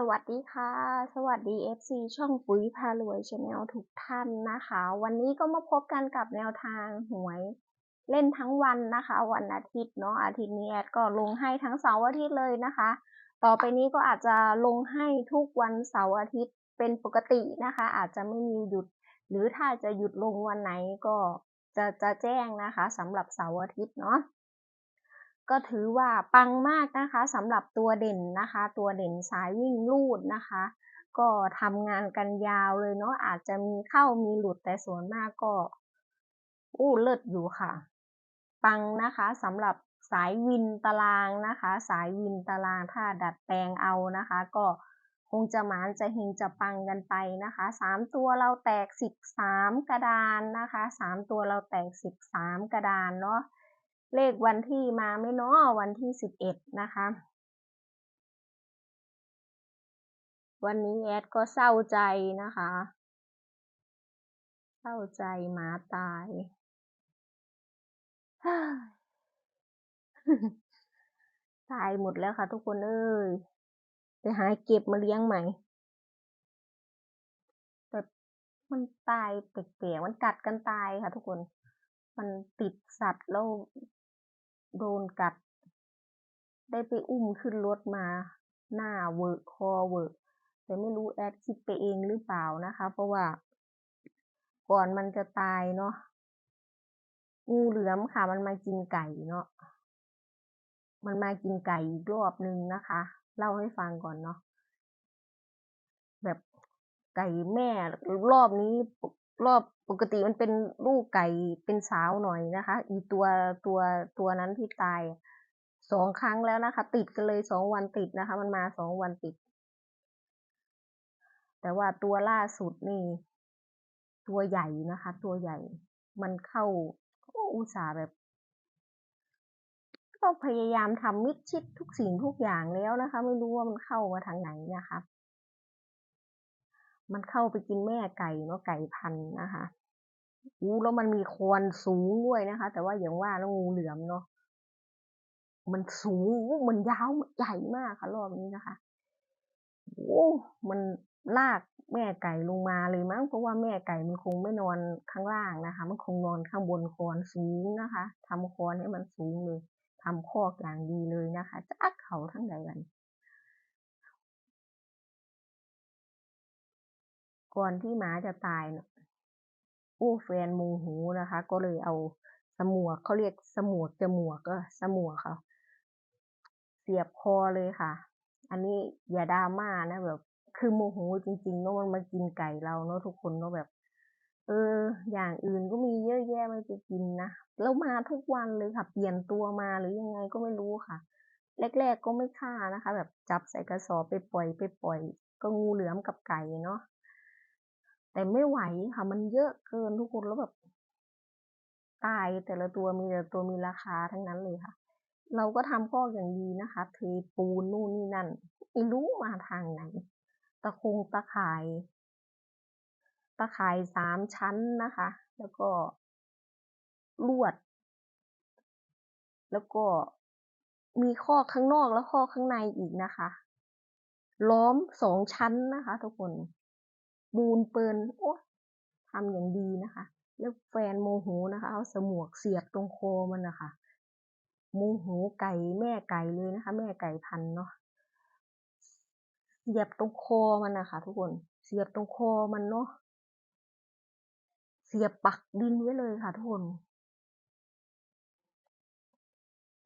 สวัสดีค่ะ สวัสดี FC ช่องปุ๋ยพารวยชาแนลทุกท่านนะคะ วันนี้ก็มาพบกันกับแนวทางหวยเล่นทั้งวันนะคะ วันอาทิตย์เนาะอาทิตย์นี้แอดก็ลงให้ทั้งเสาร์อาทิตย์เลยนะคะ ต่อไปนี้ก็อาจจะลงให้ทุกวันเสาร์อาทิตย์เป็นปกตินะคะ อาจจะไม่มีหยุด หรือถ้าจะหยุดลงวันไหนก็จะจะแจ้งนะคะสำหรับเสาร์อาทิตย์เนาะ ก็ถือว่าปังมากนะคะสำหรับตัวเด่นนะคะ ตัวเด่นสายวิ่งลูดนะคะ ก็ทำงานกันยาวเลยเนาะอาจจะมีเข้ามีหลุดแต่ส่วนมากก็อู้เลิศอยู่ค่ะ ปังนะคะสำหรับสายวินตารางนะคะ สายวินตารางถ้าดัดแปลงเอานะคะ ก็คงจะหมานจะเฮงจะปังกันไปนะคะสามตัวเราแตกสิบสามกระดานนะคะสามตัวเราแตกสิบสามกระดานเนาะ เลขวันที่มาไม่นาะวันที่สิบเอ็ดนะคะ วันนี้แอดก็เศร้าใจนะคะ เศร้าใจหมาตายตายหมดแล้วค่ะทุกคนเอ้ยไปหาเก็บมาเลี้ยงใหม่แต่มันตายแปลกๆมันกัดกันตายค่ะทุกคน มันติดสัตว์แล้ว โดนกัด ได้ไปอุ้มขึ้นรถมา หน้าเวอะคอเวอะแต่ไม่รู้แอดคิดไปเองหรือเปล่านะคะ เพราะว่า ก่อนมันจะตายเนาะงูเหลือมค่ะ มันมากินไก่เนาะมันมากินไก่อีกรอบนึงนะคะ เล่าให้ฟังก่อนเนาะแบบไก่แม่รอบนี้ รอบปกติมันเป็นลูกไก่เป็นสาวหน่อยนะคะ อีตัวตัวตัวนั้นที่ตายสองครั้งแล้วนะคะ ติดกันเลยสองวันติดนะคะ มันมาสองวันติด แต่ว่าตัวล่าสุดนี่ ตัวใหญ่นะคะ ตัวใหญ่ มันเข้าอุตส่าห์แบบ ก็พยายามทำมิดชิดทุกสิ่งทุกอย่างแล้วนะคะ ไม่รู้ว่ามันเข้ามาทางไหนนะคะ มันเข้าไปกินแม่ไก่เนาะไก่พันนะคะอู้แล้วมันมีควนสูงด้วยนะคะ แต่ว่าอย่างว่าแล้วงูเหลือมเนาะมันสูงมันยาวใหญ่มากค่ะรอบนี้นะคะโอ้มันลากแม่ไก่ลงมาเลยมั้งเพราะว่าแม่ไก่มันคงไม่นอนข้างล่างนะคะ มันคงนอนข้างบนคอนสูงนะคะทำคอนให้มันสูงเลยทำคอกอย่างดีเลยนะคะจะอักเขาทั้งใดกัน ก่อนที่หมาจะตายเนาะอู้แฟนโมโหนะคะ ก็เลยเอาสมวกเขาเรียกสมวกจมวกก็สมวกเขาเสียบคอเลยค่ะ อันนี้อย่าดราม่านะแบบ คือโมโหจริงๆเนาะมันมากินไก่เราเนาะทุกคนเนาะแบบ เออ อย่างอื่นก็มีเยอะแยะไม่ไปกินนะแล้วมาทุกวันเลยค่ะ เปลี่ยนตัวมาหรือยังไงก็ไม่รู้ค่ะ แรกๆก็ไม่ฆ่านะคะ แบบจับใส่กระสอบไปปล่อยไปปล่อย ก็งูเหลือมกับไก่เนาะ แต่ไม่ไหวค่ะ มันเยอะเกินทุกคนแล้วแบบตายแต่ละตัวมีแต่ตัวมีราคาทั้งนั้นเลยค่ะ เราก็ทำพออย่างดีนะคะเทปูนนู่นนี่นั่นไม่รู้มาทางไหน ตะคงตะข่าย ตะข่ายสามชั้นนะคะ แล้วก็ลวด แล้วก็มีข้อข้างนอกแล้วข้อข้างในอีกนะคะ ล้อมสองชั้นนะคะ ทุกคน บูนเปินโอ้ทำอย่างดีนะคะ แล้วแฟนโมโหนะคะ เอาสมวกเสียบตรงคอมันนะคะโมโหไก่แม่ไก่เลยนะคะ แม่ไก่พันเนาะเสียบตรงคอมันนะคะทุกคนเสียบตรงคอมันเนาะเสียบปักดินไว้เลยค่ะทุกคน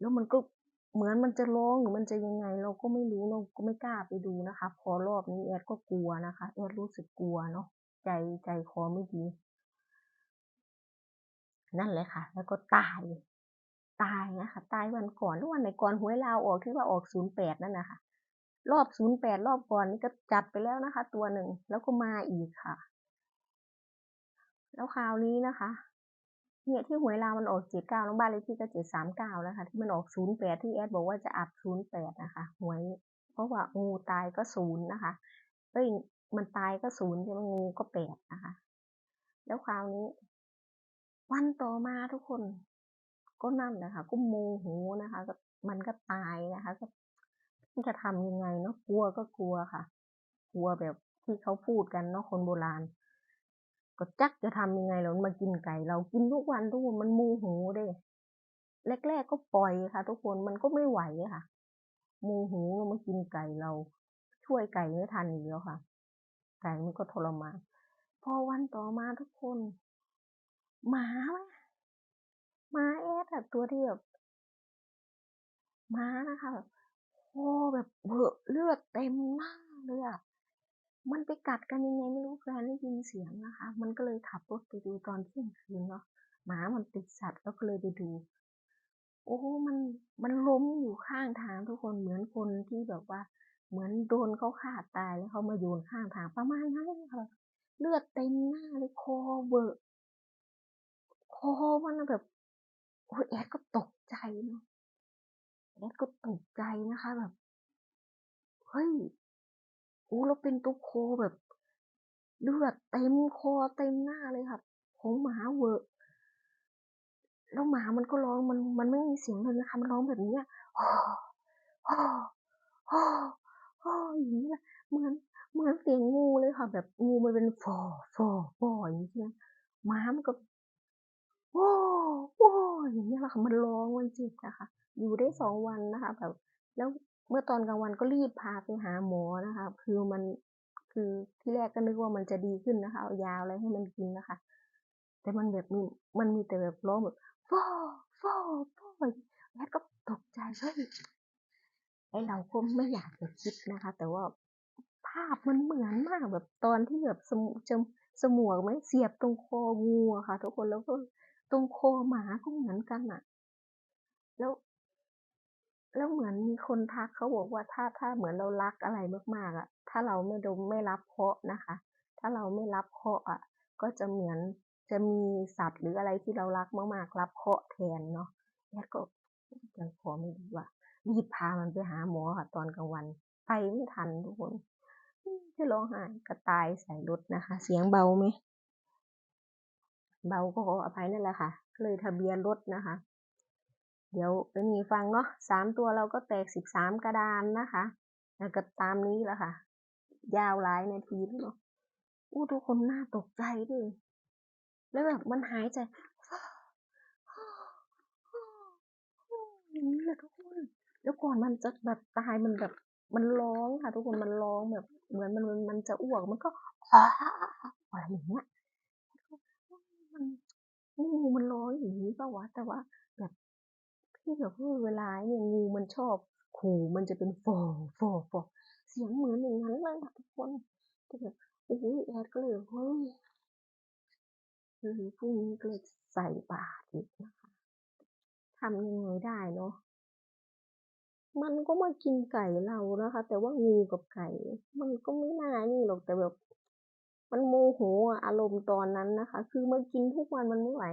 แล้วมันก็ เหมือนมันจะร้องหรือมันจะยังไง เราก็ไม่รู้เราก็ไม่กล้าไปดูนะคะ พอรอบนี้แอดก็กลัวนะคะแอดรู้สึกกลัวเนาะใจใจคอไม่ดีนั่นเลยค่ะ แล้วก็ตายตายนะคะตายวันก่อนหรือวันไหนก่อนหวยลาวออกที่ว่าออกศูนย์แปดนั่นนะคะรอบศูนย์แปดรอบก่อนนี่ก็จัดไปแล้วนะคะ ตัวหนึ่งแล้วก็มาอีกค่ะ แล้วคราวนี้นะคะ เนี่ยที่หวยลาวมันออกเจ็ดเก้าแล้วบ้านเลขที่ก็เจ็ดสามเก้าแล้วค่ะที่มันออกศูนย์แปดที่แอดบอกว่าจะอัดศูนย์แปดนะคะ หวย เพราะว่างูตายก็ศูนย์นะคะเอ้ยมันตายก็ศูนย์ใช่ไหมงูก็แปดนะคะ แล้วคราวนี้ วันต่อมาทุกคนก็นั่นแหละค่ะก็โมโหนะคะก็มันก็ตายนะคะก็จะทำยังไงเนาะกลัวก็กลัวค่ะ กลัวแบบที่เขาพูดกันเนาะคนโบราณ ก็จักจะทำยังไงแล้วมันมากินไก่ เรากินทุกวันทุกวันมันมโหเด้แรกๆก็ปล่อยค่ะ ทุกคนมันก็ไม่ไหวค่ะมโหแล้วมากินไก่เรา ช่วยไก่ไม่ทันอีกแล้วค่ะ ไก่มันก็ทรมานพอวันต่อมาทุกคนหมาไหมหมาแอดอะตัวที่แบบหมานะคะแบบคอแบบเบอะเลือดเต็มหน้าเลยอะ มันไปกัดกันยังไงไม่รู้แฟนได้ยินเสียงนะคะ มันก็เลยขับรถไปดูตอนเที่ยงคืนเนาะหมามันติดสัตว์ก็เลยไปดู โอ้มันมันล้มอยู่ข้างทางทุกคนเหมือนคนที่แบบว่า เหมือนโดนเขาฆ่าตายแล้วเขามาโยนข้างทางประมาณนั้นเลยค่ะเลือดเต็มหน้าเลยคอเบอะคอมันแบบโอ้แอดก็ตกใจเนาะแอดก็ตกใจนะคะแบบเฮ้ย อ้เราเป็นตัวโคแบบเลือดเต็มคอเต็มหน้าเลยค่ะของหมาเวอะแล้วหมามันก็ร้องมันมันไม่มีเสียงเลยนะคะมันร้องแบบนี้ฮ่อฮ่อฮ่อฮ่ออย่างนี้แหละเหมือนเหมือนเสียงงูเลยค่ะ แบบงูมันเป็นฟอฟอฟออย่างนี้ใช่ไหมหมามันก็โอ้โอ้อย่างนี้แหละค่ะมันร้องมันเจ็บนะคะ อยู่ได้สองวันนะคะ แบบ แล้ว เมื่อตอนกลางวันก็รีบพาไปหาหมอนะคะ คือมันคือที่แรกก็นึกว่ามันจะดีขึ้นนะคะ เอายาอะไรให้มันกินนะคะ แต่มันแบบมีมันมีแต่แบบร้องแบบฟอฟอฟอแล้วก็ตกใจเฮ้ยไอเราก็ไม่อยากจะคิดนะคะ แต่ว่าภาพมันเหมือนมากแบบตอนที่แบบสมจมสมวกไหมเสียบตรงคองูอะค่ะ ทุกคนแล้วก็ตรงคอหมาก็เหมือนกันอะแล้ว แล้วเหมือนมีคนทักเขาบอกว่าถ้าถ้าเหมือนเรารักอะไรมากๆอะถ้าเราไม่ดมไม่รับเคาะนะคะ ถ้าเราไม่รับเคาะห์อะก็จะเหมือนจะมีสัตว์หรืออะไรที่เรารักมากๆ รับเคาะแทนเนาะแอดก็ใจคอไม่ดีว่ะรีบพามันไปหาหมอค่ะ ตอนกลางวันไปไม่ทันทุกคนจะร้องไห้กระตายใส่รถนะคะ เสียงเบาไหมเบาก็ขออภัยนั่นแหละค่ะ เลยทะเบียนรถนะคะ เดี๋ยวเป็นมีฟังเนาะสามตัวเราก็แตกสิบสามกระดานนะคะแล้วก็ตามนี้แหละค่ะ ยาวหลายนาทีเนาะอู้ทุกคนน่าตกใจด้วยแล้วแบบมันหายใจอย่างนี้แหละทุกคนแล้วก่อนมันจะแบบตายมันแบบมันร้องค่ะ ทุกคนมันร้องแบบเหมือนมันมันจะอ้วกมันก็อะไรอย่างเงี้ยมันงูมันร้องอย่างนี้ป่าวะแต่ว่า ที่แบบเวลาเนี่ยงูมันชอบขู่มันจะเป็นฟอฟอฟอเสียงเหมือนอย่างนั้นเลยค่ะทุกคนแต่แบบโอ้ยแอดก็เลยเฮ้ยคือพรุ่งนี้ก็เลยใส่บาตรอีกนะคะทำยังไงได้เนาะมันก็มากินไก่เรานะคะ แต่ว่างูกับไก่ มันก็ไม่น่านี่หรอกแต่แบบ มันโมโหอารมณ์ตอนนั้นนะคะ คือมากินทุกวันมันไม่ไหว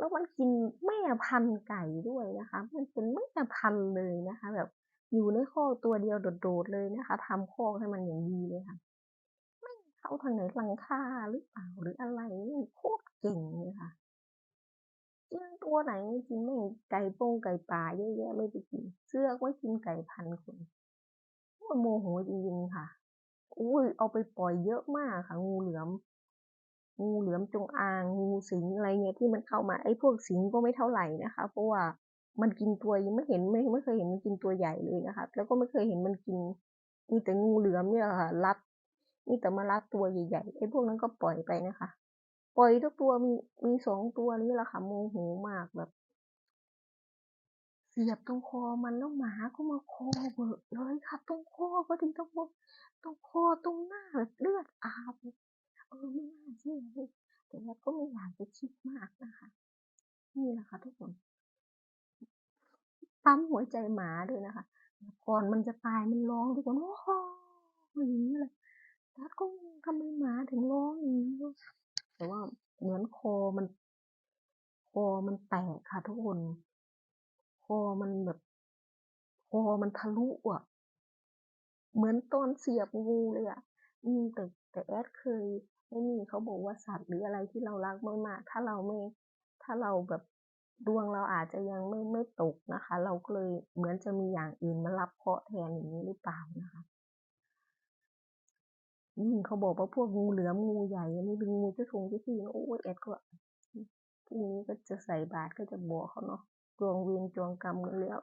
แล้วมันกินแม่พันธุ์ไก่ด้วยนะคะ มันเป็นแม่พันธุ์เลยนะคะ แบบอยู่ในคอกตัวเดียวโดดๆเลยนะคะทำคอกให้มันอย่างดีเลยค่ะ ไม่เข้าทางไหนหลังคาหรือเปล่าหรืออะไรนี่โคตรเก่งเลยค่ะกินตัวไหนไม่กินไม่ไก่โป้งไก่ป่าเยอะแยะไม่ไปกิน เสื้อกไม่กินไก่พันคนมันโมโหจริงๆค่ะ อุ้ยเอาไปปล่อยเยอะมากค่ะงูเหลือม งูเหลือมจงอาง งูสิงอะไรเงี้ยที่มันเข้ามาไอ้พวกสิงก็ไม่เท่าไหร่นะคะ เพราะว่ามันกินตัวยังไม่เห็นไม่ไม่เคยเห็นมันกินตัวใหญ่เลยนะคะแล้วก็ไม่เคยเห็นมันกิน มีแต่งูเหลือมเนี่ยค่ะรัดมีแต่มารัดตัวใหญ่ๆไอ้พวกนั้นก็ปล่อยไปนะคะ ปล่อยทุกตัวมีมีสองตัวนี้แหละค่ะโมโหมากแบบ เสียบตรงคอมันแล้วหมาก็มาคอเบอะเลยค่ะตรงคอก็ถึงตรงตรงคอตรงหน้าเลือดอาบ เออไม่น่าเชื่อเลยแต่ว่าก็ไม่อยากจะคิดมากนะคะ นี่แหละค่ะทุกคนปั๊มหัวใจหมาด้วยนะคะ ก่อนมันจะตายมันร้องทุกคนโอ้โหอย่างนี้เลยแล้วก็ทำไมหมาถึงร้องอย่างนี้แต่ว่าเหมือนคอมัน คอมันแตกค่ะทุกคน คอมันแบบ คอมันทะลุอะ เหมือนตอนเสียบงูเลยอะอืมแต่แต่แอดเคย ไอ้นี่เขาบอกว่าสัตว์หรืออะไรที่เรารักมากๆถ้าเราไม่ ถ้าเราแบบดวงเราอาจจะยังไม่ไม่ตกนะคะ เราก็เลยเหมือนจะมีอย่างอื่นมารับเคราะห์แทนอย่างนี้หรือเปล่านะคะอืมเขาบอกว่าพวกงูเหลือมงูใหญ่อันนี้เป็นงูเจ้าทงเจ้าที่โอ้ยแอดก็พรุ่งนี้ก็จะใส่บาตรก็จะบอกเขาเนาะจวงเวรจวงกรรมกันแล้ว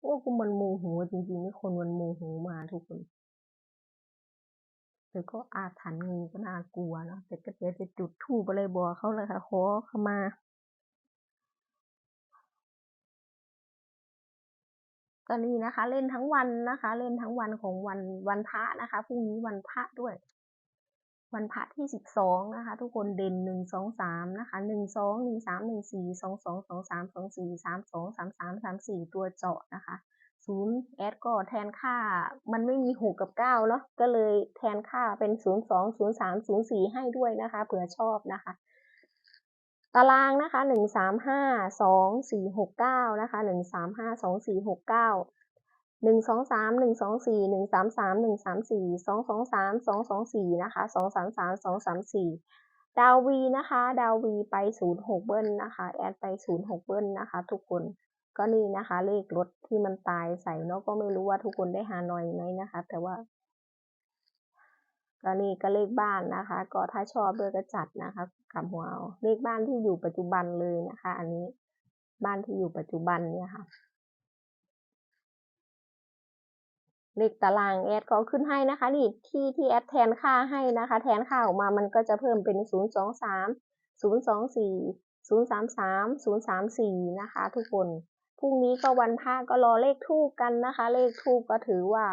โอ้กูมันโมโหจริงๆนี่คนมันโมโหมาทุกคน แต่ก็อาถรรพ์งูก็น่ากลัวเนาะแต่ก็เดี๋ยวจะจุดธูปอะไรบอกเขาเลยค่ะขอเข้ามาก็นี่นะคะ เล่นทั้งวันนะคะ เล่นทั้งวันของวันวันพระนะคะพรุ่งนี้วันพระด้วย วันพระที่สิบสองนะคะ ทุกคนเด่นหนึ่งสองสามนะคะหนึ่งสองหนึ่งสามหนึ่งสี่สองสองสองสามสองสี่สามสองสามสามสามสี่ตัวเจาะนะคะ ศูนย์แอดก็แทนค่า มันไม่มีหกกับเก้าเนาะก็เลยแทนค่าเป็นศูนย์สองศูนย์สามศูนย์สี่ให้ด้วยนะคะ เผื่อชอบนะคะ ตารางนะคะหนึ่งสามห้าสองสี่หกเก้านะคะหนึ่งสามห้าสองสี่หกเก้าหนึ่งสองสามหนึ่งสองสี่หนึ่งสามสามหนึ่งสามสี่สองสองสามสองสองสี่นะคะสองสามสามสองสามสี่ดาววีนะคะ ดาววีไปศูนย์หกเบิ้ลนะคะ แอดไปศูนย์หกเบิ้ลนะคะ ทุกคน ก็นี่นะคะ เลขรถที่มันตายใส่เนาะก็ไม่รู้ว่าทุกคนได้หาหน่อยไหมนะคะ แต่ว่าก็นี่ก็เลขบ้านนะคะ ก็ถ้าชอบด้วยก็จัดนะคะกับหัวเอาเลขบ้านที่อยู่ปัจจุบันเลยนะคะ อันนี้บ้านที่อยู่ปัจจุบันเนี่ยค่ะ เลขตารางแอดก็ขึ้นให้นะคะนี่ที่ที่แอดแทนค่าให้นะคะ แทนค่าออกมามันก็จะเพิ่มเป็นศูนย์สองสามศูนย์สองสี่ศูนย์สามสามศูนย์สามสี่นะคะ ทุกคน พรุ่งนี้ก็วันพระก็รอเลขทูบกันนะคะ เลขทูบก็ถือว่า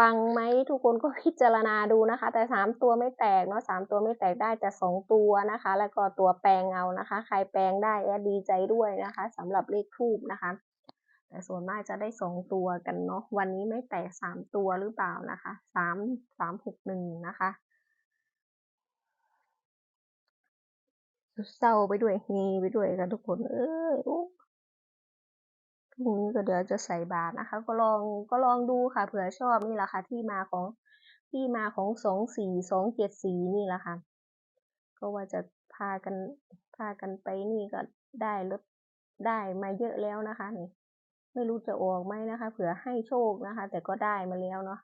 ปังไหมทุกคนก็พิจารณาดูนะคะ แต่สามตัวไม่แตกเนาะสามตัวไม่แตกได้แต่สองตัวนะคะ แล้วก็ตัวแปลงเอานะคะ ใครแปลงได้แอดดีใจด้วยนะคะสำหรับเลขทูบนะคะ แต่ส่วนมากจะได้สองตัวกันเนาะวันนี้ไม่แตกสามตัวหรือเปล่านะคะสามสามหกหนึ่งนะคะเศร้าไปด้วยเฮไปด้วยกันทุกคน เอ้ยโอ้ พรุ่งนี้ก็เดี๋ยวจะใส่บาตรนะคะ ก็ลองก็ลองดูค่ะเผื่อชอบนี่แหละค่ะ ที่มาของที่มาของสองสี่สองเจ็ดสีนี่แหละค่ะ ก็ว่าจะพากันพากันไปนี่ก็ได้ลดได้มาเยอะแล้วนะคะนี่ไม่รู้จะออกไหมนะคะ เผื่อให้โชคนะคะ แต่ก็ได้มาแล้วเนาะ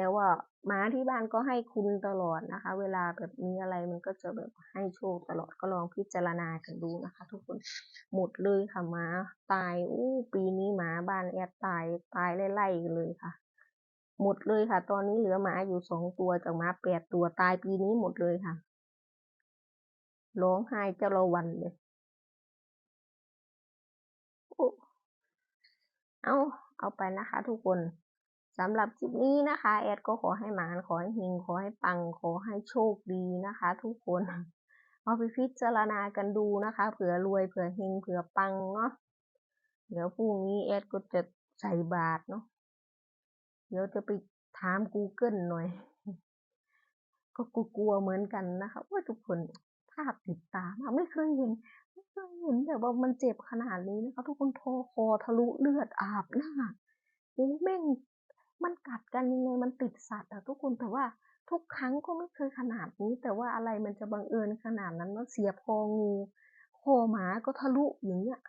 แต่ว่าหมาที่บ้านก็ให้คุณตลอดนะคะ เวลาแบบมีอะไรมันก็จะแบบให้โชคตลอดก็ลองพิจารณากันดูนะคะ ทุกคนหมดเลยค่ะหมาตายอู้ปีนี้หมาบ้านแอดตายตายไล่ๆกันเลยค่ะ หมดเลยค่ะ ตอนนี้เหลือหมาอยู่สองตัวจากหมาแปดตัวตายปีนี้หมดเลยค่ะร้องไห้เจ้าละวันเลยโอ้เอาเอาไปนะคะทุกคน สำหรับคลิปนี้นะคะ แอดก็ขอให้หมานขอให้เฮงขอให้ปังขอให้โชคดีนะคะ ทุกคนเอาไปพิจารณากันดูนะคะ เผื่อรวยเผื่อเฮงเผื่อปังเนาะเดี๋ยวพรุ่งนี้แอดก็จะใส่บาตรเนาะเดี๋ยวจะไปถาม Google หน่อย ก็กลัวเหมือนกันนะคะว่าทุกคนภาพติดตามไม่เคยเห็นไม่เคยเห็นแบบว่ามันเจ็บขนาดนี้นะคะ ทุกคนโทรคอทะลุเลือดอาบหน้าโอ้แม่ง มันกัดกันยังไงมันติดสัตว์อะทุกคนแต่ว่าทุกครั้งก็ไม่เคยขนาดนี้ แต่ว่าอะไรมันจะบังเอิญขนาดนั้นว่าเสียบคองูคอหมาก็ทะลุอย่างเงี้ย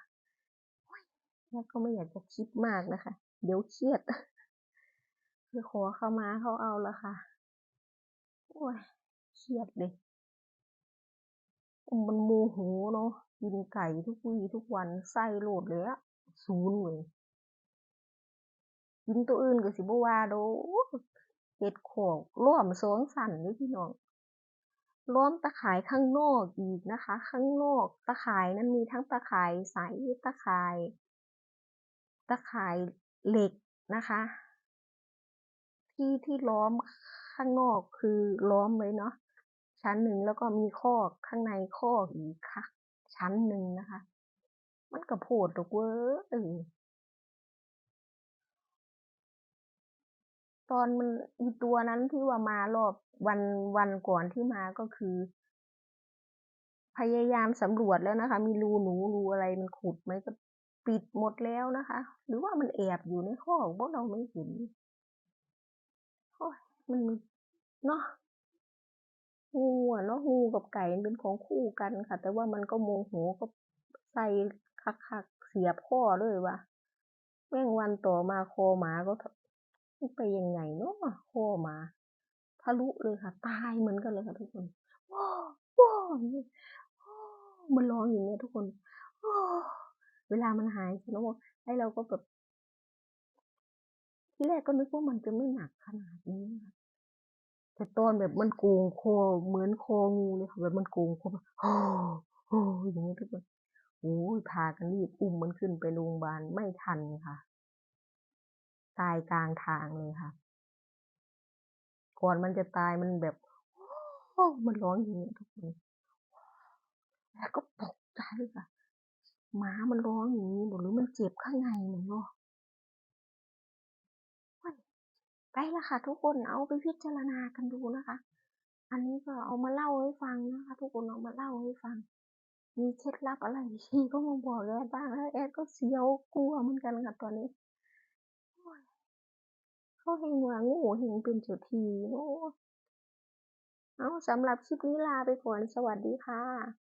โอ๊ยแม่ก็ไม่อยากจะคิดมากนะคะ เดี๋ยวเครียดคือขอเข้ามาเขาเอาละค่ะโอ้ยเครียดเลยมันโมโหเนาะกินไก่ทุกวี่ทุกวันไส้โหลดเลยอะศูนย์เลย กินตัวอื่นก็สิบ่ว่าดเฮ็ดคอกล้อมสองชั้นเด้อพี่น้องล้อมตะข่ายข้างนอกอีกนะคะ ข้างนอกตะข่ายนั้นมีทั้งตะข่ายใสตะข่าย ตะข่ายเหล็กนะคะ ที่ที่ล้อมข้างนอกคือล้อมไว้เนาะชั้นหนึ่งแล้วก็มีคอกข้างในคอกอีกค่ะ ชั้นหนึ่งนะคะ มันก็โพดดอกเว้อ ตอนมันอีตัวนั้นที่ว่ามารอบวันวันก่อนที่มาก็คือ พยายามสำรวจแล้วนะคะ มีรูหนูรูอะไรมันขุดไหมก็ปิดหมดแล้วนะคะ หรือว่ามันแอบอยู่ในคอกพวกเราไม่เห็นโอ้ยมันเนาะงูอะเนาะงูกับไก่เป็นของคู่กันค่ะ แต่ว่ามันก็โมโหก็ใส่คักๆเสียบข้อเลยว่ะแม่งวันต่อมาคอหมาก็ ไปยังไงเนาะคอมาทะลุเลยค่ะ ตายเหมือนกันเลยค่ะทุกคนว้าวว้าวอย่างนี้ว้าวมันร้องอย่างเงี้ยทุกคนเวลามันหายใช่ไหมว่าไอ้เราก็แบบที่แรกก็นึกว่ามันจะไม่หนักขนาดนี้ค่ะแต่ตอนแบบมันโกงคอเหมือนคองูเลยค่ะแบบมันโกงคอแบบโอ้โหอย่างนี้ทุกคนโอ้ยพากันรีบอุ้มมันขึ้นไปโรงพยาบาลไม่ทันค่ะ ตายกลางทางเลยค่ะ ก่อนมันจะตายมันแบบโอ้มันร้องอย่างนี้ทุกคนแล้วก็ตกใจค่ะ หมามันร้องอย่างนี้หรือมันเจ็บข้างในมันเนาะไปละค่ะ ทุกคนเอาไปพิจารณากันดูนะคะ อันนี้ก็เอามาเล่าให้ฟังนะคะ ทุกคนเอามาเล่าให้ฟัง มีเคล็ดลับอะไรที่ก็มาบอกแอดบ้างแล้วแอดก็เสียวกลัวเหมือนกันค่ะตอนนี้ เขาเห็นว่างูเห็นเป็นจุดทีโนาะเอาสำหรับคลิปนี้ลาไปก่อน สวัสดีค่ะ